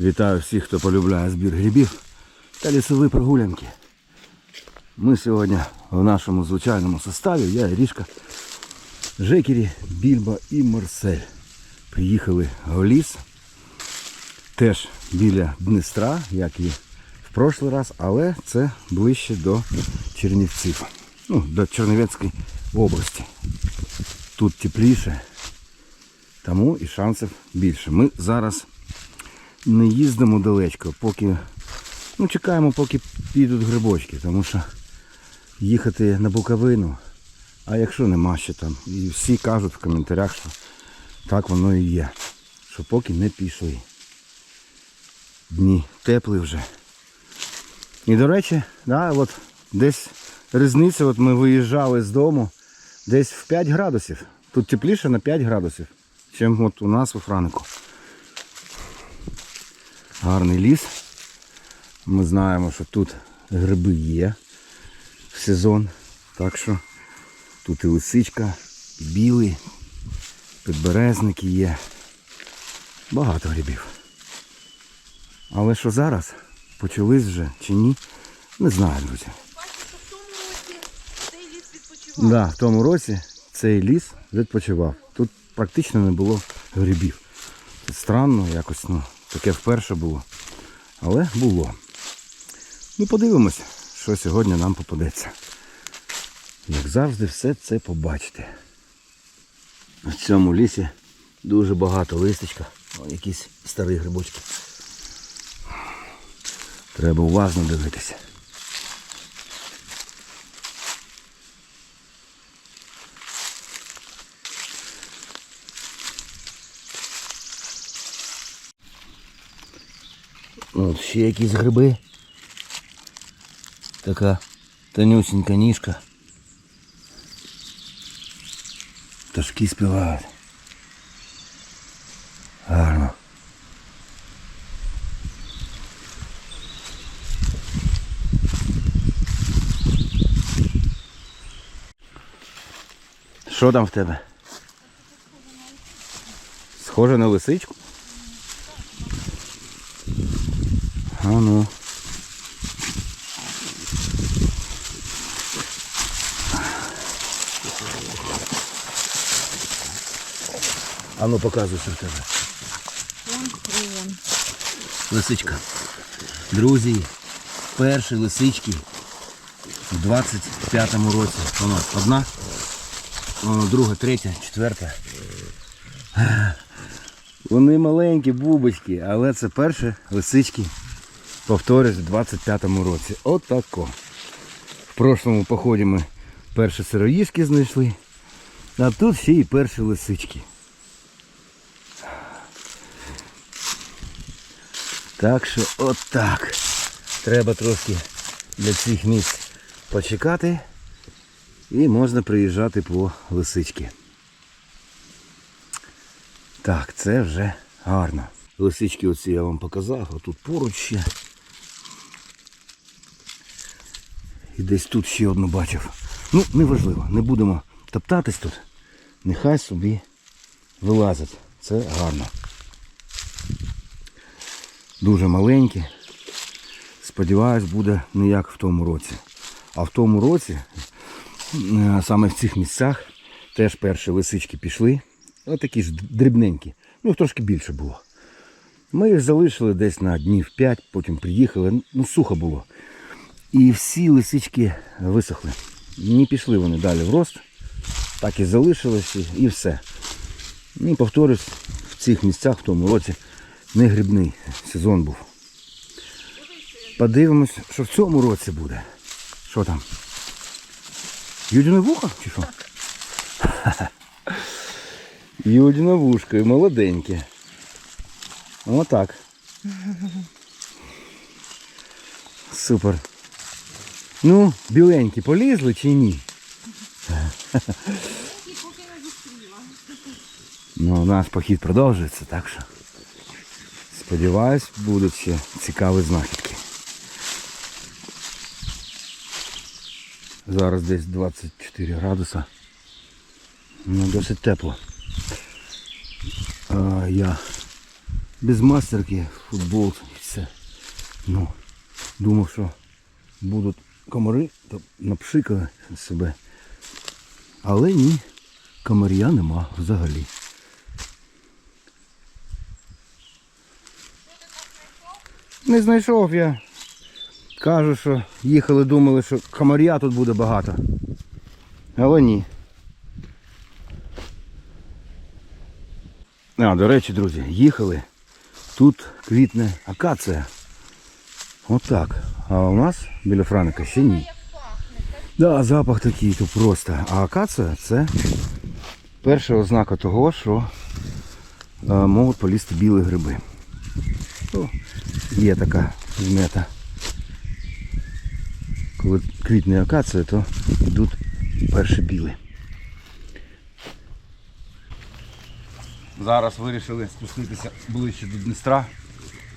Вітаю всіх, хто полюбляє збір грибів та лісові прогулянки. Ми сьогодні в нашому звичайному составі, я Ірішка, Жекері, Більба і Марсель. Приїхали в ліс. Теж біля Дністра, як і в прошлий раз, але це ближче до Чернівців. Ну, до Чернівецької області. Тут тепліше, тому і шансів більше. Ми зараз не їздимо далечко, поки ну, чекаємо, поки підуть грибочки, тому що їхати на Буковину, а якщо нема ще там. І всі кажуть в коментарях, що так воно і є. Що поки не пішли. Дні теплі вже. І до речі, да, от десь різниця, от ми виїжджали з дому десь в 5 градусів. Тут тепліше на 5 градусів, ніж от у нас у Франку. Гарний ліс. Ми знаємо, що тут гриби є в сезон. Так що тут і лисичка, і білий, підберезники є. Багато грибів. Але що зараз? Почались вже чи ні? Не знаю, друзі. Відпочивав. Да, в тому році цей ліс відпочивав. Тут практично не було грибів. Це странно, якось, ну, таке вперше було. Але було. Ну, подивимось, що сьогодні нам попадеться. Як завжди, все це побачите. В цьому лісі дуже багато листочка. Якісь старі грибочки. Треба уважно дивитися. От ще якісь гриби. Така тонюсенька ніжка. Пташки співають. Гарно. Що там в тебе? Схоже на лисичку? А ну. А ну показуй, що в тебе. Лисичка. Друзі, перші лисички в 25-му році. Воно одна, воно друга, третя, четверта. Вони маленькі бубочки, але це перші лисички, повторюсь, в 25-му році. Отако. В прошлому поході ми перші сироїшки знайшли, а тут ще і перші лисички. Так що отак. Треба трошки для цих місць почекати і можна приїжджати по лисички. Так, це вже гарно. Лисички оці я вам показав, а тут поруч ще. І десь тут ще одну бачив. Ну, неважливо, не будемо топтатись тут. Нехай собі вилазять. Це гарно. Дуже маленькі. Сподіваюсь, буде не як в тому році. А в тому році, е, саме в цих місцях, теж перші лисички пішли. Ось такі ж дрібненькі. Ну, трошки більше було. Ми їх залишили десь на днів 5, потім приїхали. Ну, сухо було. І всі лисички висохли. Не пішли вони далі в рост. Так і залишилися і все. Ну, і повторюсь, в цих місцях в тому році не грибний сезон був. Подивимось, що в цьому році буде. Що там? Юдіне вухо чи що? Юдіне вушко молоденьке. Отак. Супер. Ну, біленькі полізли чи ні? Ну, наш похід продовжується, так що. Сподіваюсь, будуть ще цікаві знахідки. Зараз десь 24 градуса. Ну, досить тепло. А, я без мастерки футбол все. Ну, думав, що будуть комари, напшикали себе. Але ні, комаря нема взагалі. Не знайшов я. Кажу, що їхали, думали, що комаря тут буде багато. Але ні. А, до речі, друзі, їхали. Тут квітне акація. Отак. А у нас біля Франика ще ні. Да, запах такий то просто. А акація це перша ознака того, що е, можуть полізти білі гриби. Ну, є така змета. Коли квітне акація, то йдуть перші білі. Зараз вирішили спуститися ближче до Дністра,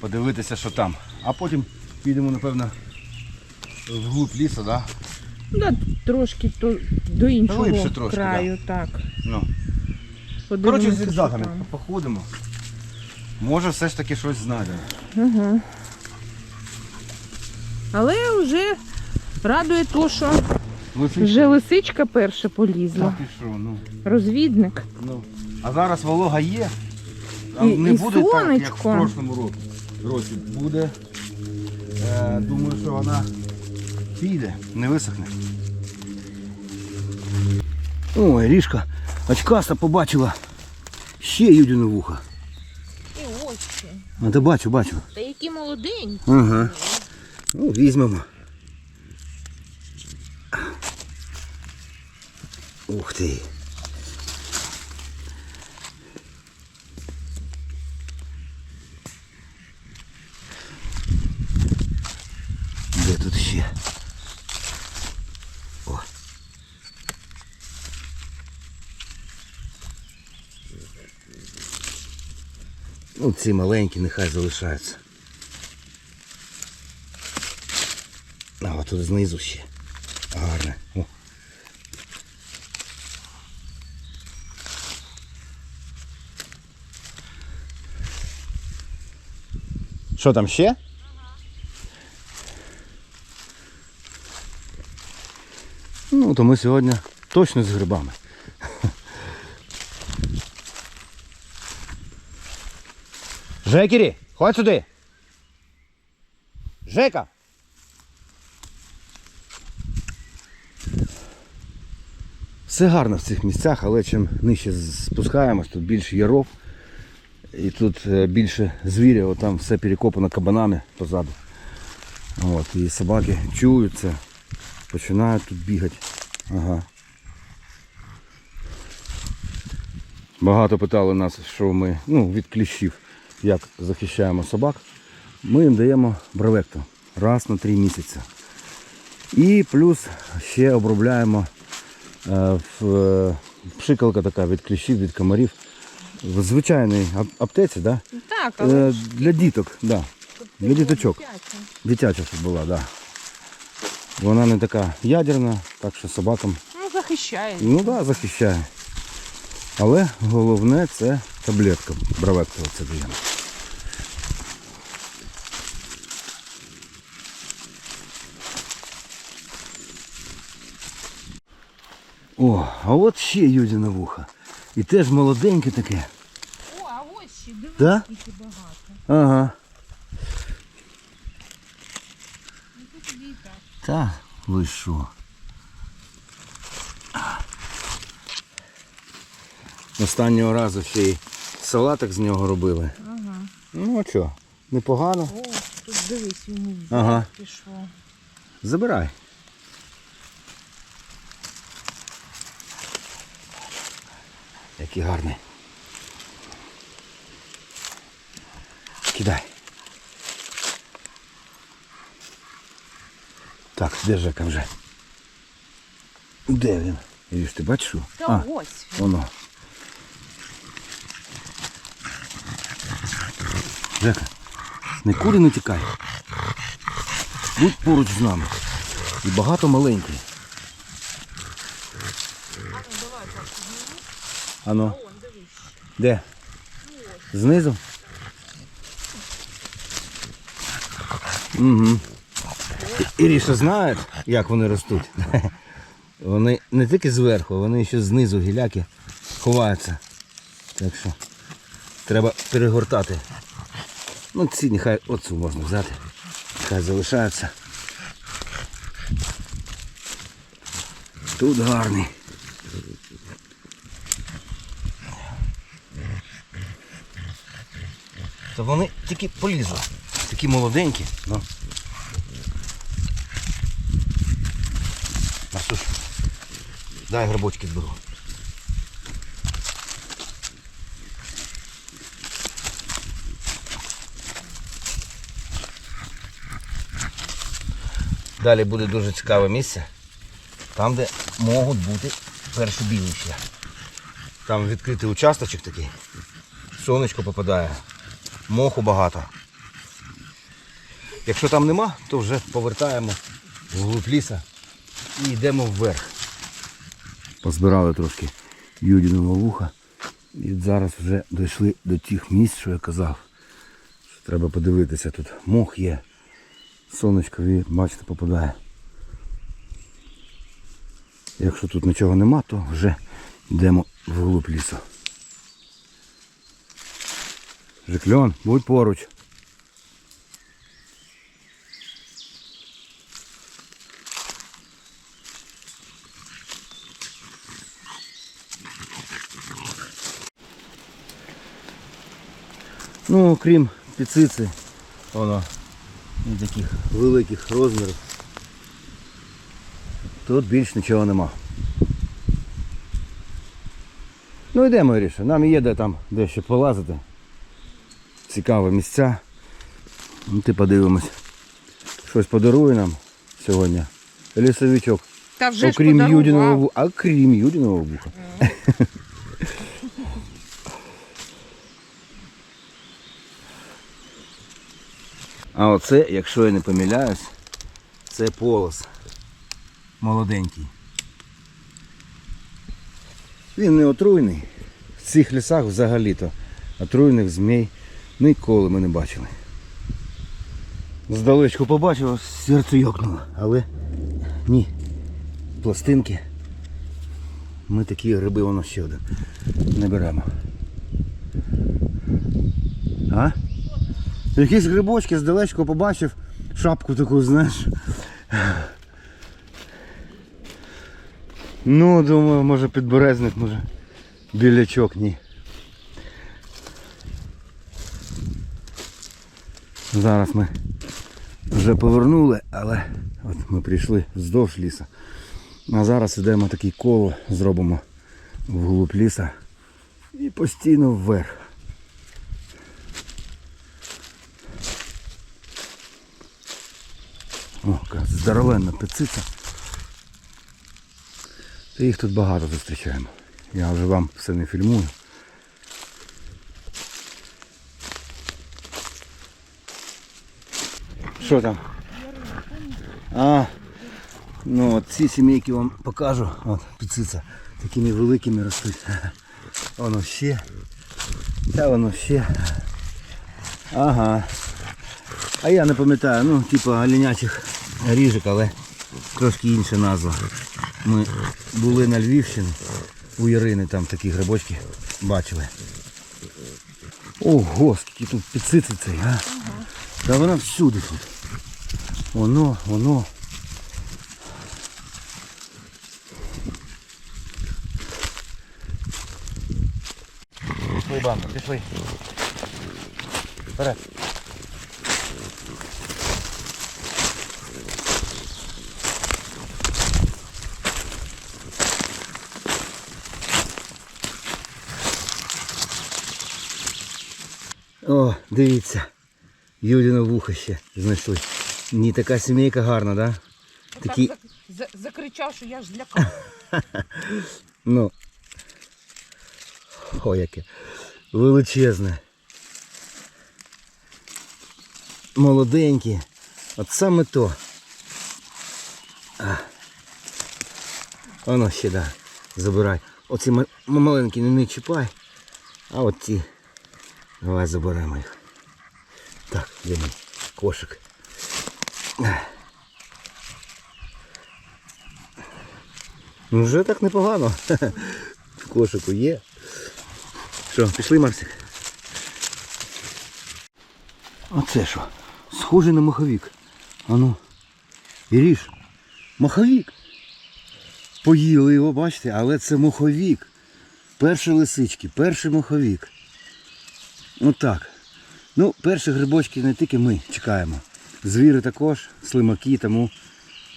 подивитися, що там. А потім підемо, напевно, вглуб лісу, да? Да, трошки то, до іншого Глибше трошки, краю, так. Ну. Подивимося, Коротше, що зигзагами там. походимо. Може все ж таки щось знайдемо. Ага. Але вже радує то, що вже лисичка перша полізла. Так і що, ну. Розвідник. ну. А зараз волога є. А І- не і буде так, як в сонечко. прошлому році. році. Буде. Е, думаю, що вона піде, не висохне. Ой, ріжка очкаста побачила ще юдіне вуха. І ось. А та бачу, бачу. Та які молоденькі. Ага. Ну, візьмемо. Ух ти. Де тут ще? О. Ну, ці маленькі нехай залишаються. А тут знизу ще. Гарне. О. Що там ще? Ну, то ми сьогодні точно з грибами. Жекері, ходь сюди. Жека. Все гарно в цих місцях, але чим нижче спускаємось, тут більше яров. І тут е, більше звіря, от там все перекопано кабанами позаду. От, і собаки чують це, починають тут бігати. Ага. Багато питали нас, що ми ну, від кліщів, як захищаємо собак. Ми їм даємо бравекту раз на три місяці. І плюс ще обробляємо е, е, пшикалка така від кліщів, від комарів. В звичайній аптеці, да? Так, але Е, для діток, да. для діточок. Дитяча щоб була, да. Вона не така ядерна, так що собакам Ну, захищає. ну да, захищає. Але головне це таблетка. Бравекту це даємо. О, а от ще юдіне вуха. І теж молоденьке таке. О, а ось ще дивись, Да? скільки багато. Ага. Ну, тут тобі і так. Та ви що? Останнього разу ще й салатик з нього робили. Ага. Ну а що, непогано. О, тут дивись, він Ага. пішов. Забирай. Який гарний. Кидай. Так, де Жека вже? Де він? Ілюш, ти бачиш? Та А, ось воно. Жека, нікуди не тікай. Будь поруч з нами. І багато маленьких. Ано. Де? Знизу? Угу. Іріша знає, як вони ростуть. Вони не тільки зверху, вони ще знизу гіляки ховаються. Так що треба перегортати. Ну ці нехай оцю можна взяти. Хай залишаються. Тут гарний. То вони тільки полізли. Такі молоденькі. Ну. Настюш, дай грибочки зберу. Далі буде дуже цікаве місце. Там, де можуть бути перші білища. Там відкритий участочок такий. Сонечко попадає. Моху багато. Якщо там нема, то вже повертаємо вглуб ліса і йдемо вверх. Позбирали трошки юдіного вуха. І зараз вже дійшли до тих місць, що я казав. Що треба подивитися, тут мох є. Сонечко, і, бачите, попадає. Якщо тут нічого нема, то вже йдемо вглуб лісу. Жикльон, будь поруч. Ну, крім піцици, воно таких великих розмірів. Тут більш нічого нема. Ну йдемо, Іріша. Нам є де там дещо полазити. Цікаві місця. Ну, ти подивимось. Щось подарує нам сьогодні. Лісовичок. Та вже Окрім подарував. Юдіного вуха. А крім Юдіного вуха. А оце, якщо я не помиляюсь, це полос. Молоденький. Він не отруйний. В цих лісах взагалі-то отруйних змій ніколи ми не бачили. Здалечку побачив, серце йокнуло, але ні. Пластинки. Ми такі гриби, воно ще один. Не беремо. А? Якісь грибочки здалечко побачив, шапку таку, знаєш. Ну, думаю, може підберезник, може білячок, ні. Зараз ми вже повернули, але от ми прийшли вздовж ліса. А зараз йдемо таке коло, зробимо вглуб ліса і постійно вверх. О, яка здоровенна пециця. Та їх тут багато зустрічаємо. Я вже вам все не фільмую. Що там? А, ну от ці сімейки вам покажу. От, піциця. Такими великими ростуть. Воно ще. Та воно ще. Ага. А я не пам'ятаю, ну, типу оленячих ріжок, але трошки інша назва. Ми були на Львівщині, у Ірини там такі грибочки бачили. Ого, скільки тут піцици цей, а? Та вона всюди тут. Воно, воно. Пішли, банда, пішли. Вперед. О, дивіться. Юдіно вухо ще знайшли. Ні, така сімейка гарна, да? Такі, Так за- закричав, що я ж злякав. ну. О, яке. Величезне. Молоденькі. От саме то. А. Воно ще, да. Забирай. Оці маленькі не, не чіпай. А от ті. Давай заберемо їх. Мій кошик. Ну вже так непогано. Кошику є. Що, пішли, Марсик? А це що? Схоже на маховік. Ану. Іріш. Маховік. Поїли його, бачите, але це моховік. Перші лисички, перший моховік. Отак. Ну, перші грибочки не тільки ми чекаємо. Звіри також, слимаки, тому,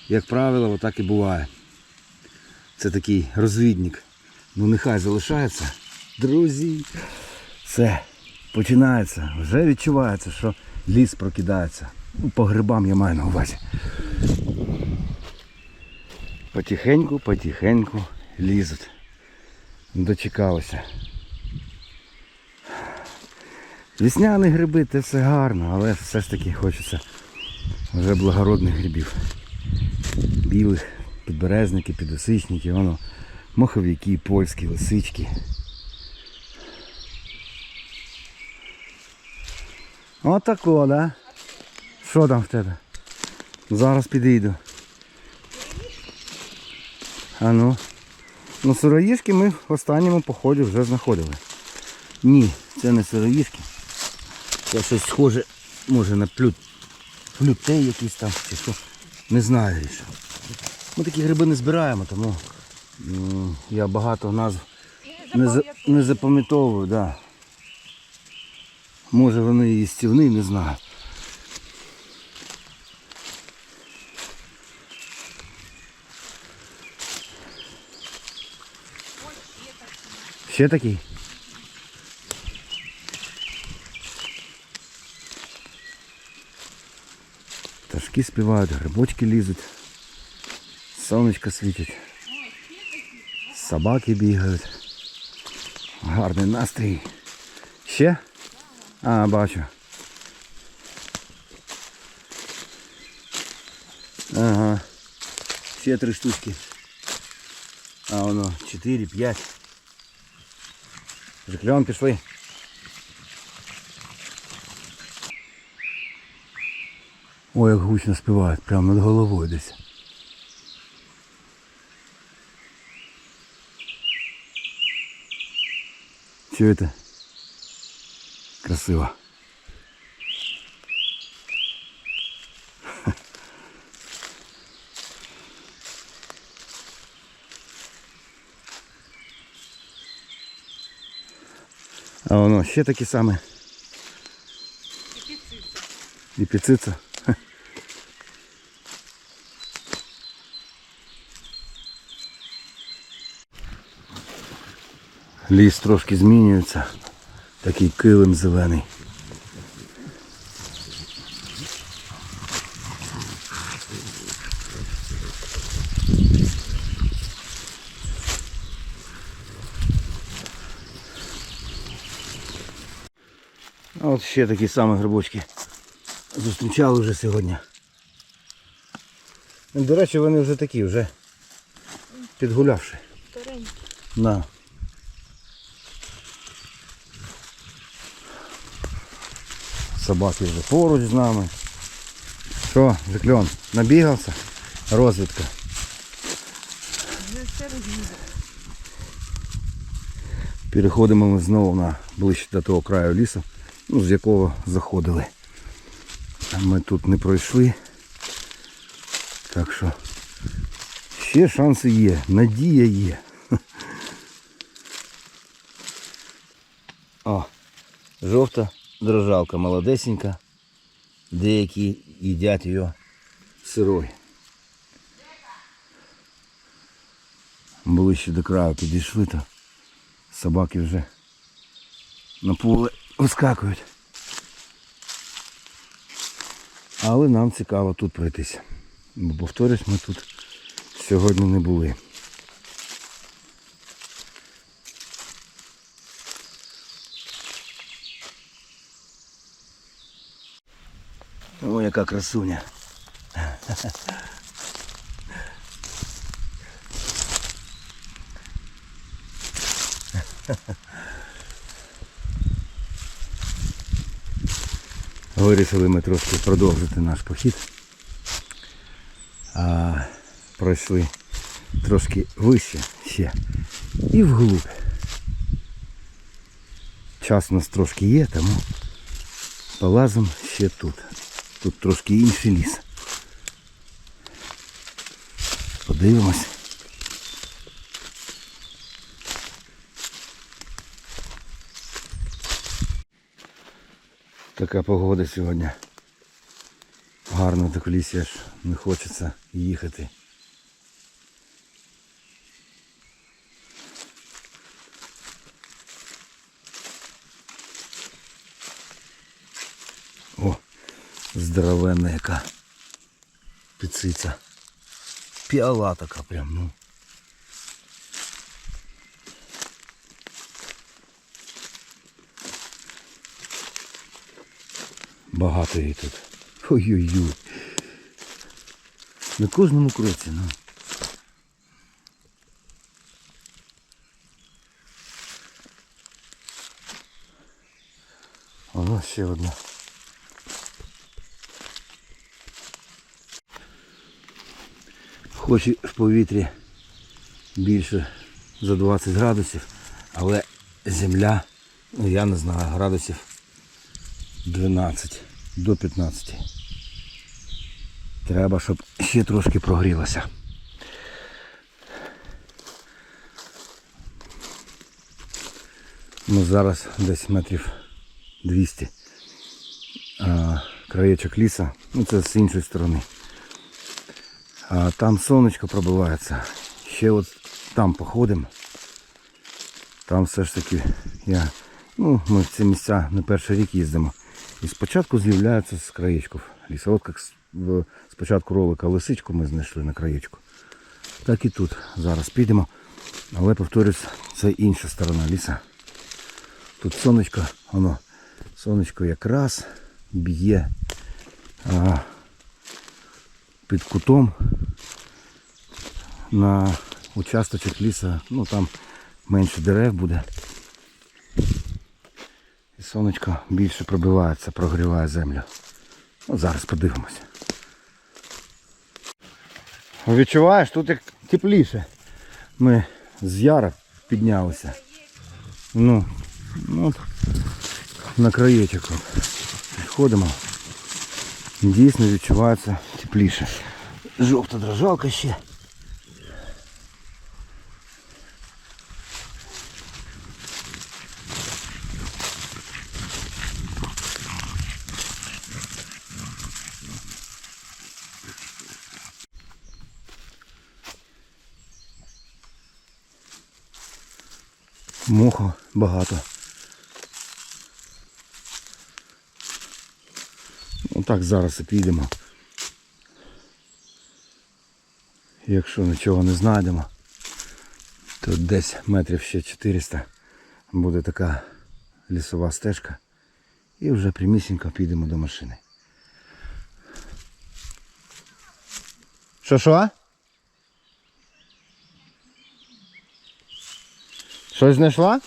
як правило, отак і буває. Це такий розвідник. Ну нехай залишається. Друзі. Все. Починається. Вже відчувається, що ліс прокидається. Ну, по грибам я маю на увазі. Потихеньку, потихеньку лізуть. Дочекалося. Вісняні гриби це все гарно, але все ж таки хочеться вже благородних грибів. Білих, підберезники, підосичники, воно, моховики, польські, лисички. Отако, да? Що там в тебе? Зараз підійду. А ну. Ну, сироїшки ми в останньому поході вже знаходили. Ні, це не сироїшки. Це щось схоже, може на плют. Плютей якісь там чи що. Не знаю ріш. Ми такі гриби не збираємо, тому я багато назв не, не запам'ятовую, да. Може вони і стівні, не знаю. Ще такий? Пташки співають, грибочки лізуть, сонечко світить, собаки бігають. Гарний настрій. Ще? А, бачу. Ага. Ще три штучки. А воно 4, 5. Жикльон пішли. Ой, як гучно співають, прямо над головою десь. Чуєте? Красиво. А воно ще такі самі. Ліпіциця. Ліс трошки змінюється. Такий килим зелений. А от ще такі самі грибочки. Зустрічали вже сьогодні. До речі, вони вже такі, вже підгулявши. Старенький. На. Собаки вже поруч з нами. Що, Жикльон, набігався? Розвідка. Переходимо ми знову на ближче до того краю лісу, ну, з якого заходили. Ми тут не пройшли. Так що ще шанси є, надія є. О, жовта дрожалка молодесенька. Деякі їдять її сирою. Ближче до краю підійшли, то собаки вже на поле вискакують. Але нам цікаво тут пройтися. Бо повторюсь, ми тут сьогодні не були. О, яка красуня. Вирішили ми трошки продовжити наш похід. А пройшли трошки вище ще. І вглубь. Час у нас трошки є, тому полазимо ще тут. Тут трошки інший ліс. Подивимось. Така погода сьогодні. Гарно так в лісі аж не хочеться їхати. О, здоровенна яка піциця. Піала така прям, ну. Багато її тут. Ой-ой-ой. На кожному кроці, ну. Ось ще одна. Хоч і в повітрі більше за 20 градусів, але земля, ну я не знаю, градусів 12 до 15. Треба, щоб ще трошки прогрілося. Ну зараз десь метрів 200. А, краєчок ліса, ну це з іншої сторони. А там сонечко пробивається. Ще от там походимо. Там все ж таки я. Ну, ми в ці місця не перший рік їздимо. І спочатку з'являються з краєчків ліса. От як спочатку ролика лисичку ми знайшли на краєчку. Так і тут зараз підемо. Але повторюсь, це інша сторона ліса. Тут сонечко, воно, сонечко якраз б'є під кутом на участочок ліса, ну там менше дерев буде. І сонечко більше пробивається, прогріває землю. Ну, зараз подивимося. Відчуваєш, тут як тепліше. Ми з яра піднялися. Ну, ну от на краєчок от ходимо. Дійсно відчувається тепліше. Жовта дрожалка ще. Моху багато. Ну так зараз і підемо. Якщо нічого не знайдемо, то десь метрів ще 400 буде така лісова стежка. І вже прямісінько підемо до машини. Що Щось знайшла?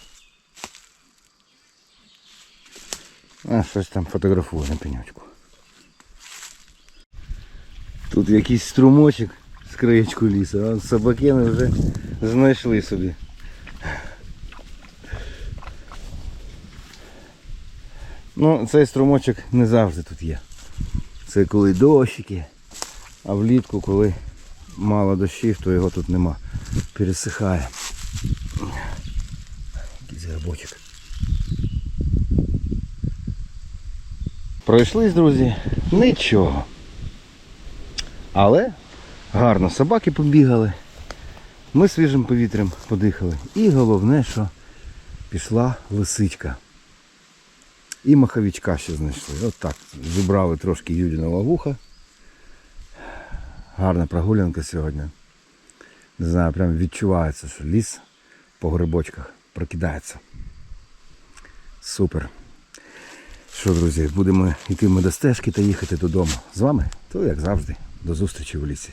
А, щось там фотографує на пеньочку. Тут якийсь струмочок з краєчку лісу, а собакени вже знайшли собі. Ну, цей струмочок не завжди тут є. Це коли дощики, а влітку, коли мало дощів, то його тут нема. Пересихає. Якийсь. Пройшлись, друзі, нічого. Але гарно собаки побігали. Ми свіжим повітрям подихали. І головне, що пішла лисичка. І маховичка ще знайшли. От. Зібрали трошки юдіного вуха. Гарна прогулянка сьогодні. Не знаю, прям відчувається, що ліс по грибочках прокидається. Супер. Що, друзі, будемо йти ми до стежки та їхати додому. З вами, то як завжди, до зустрічі в лісі.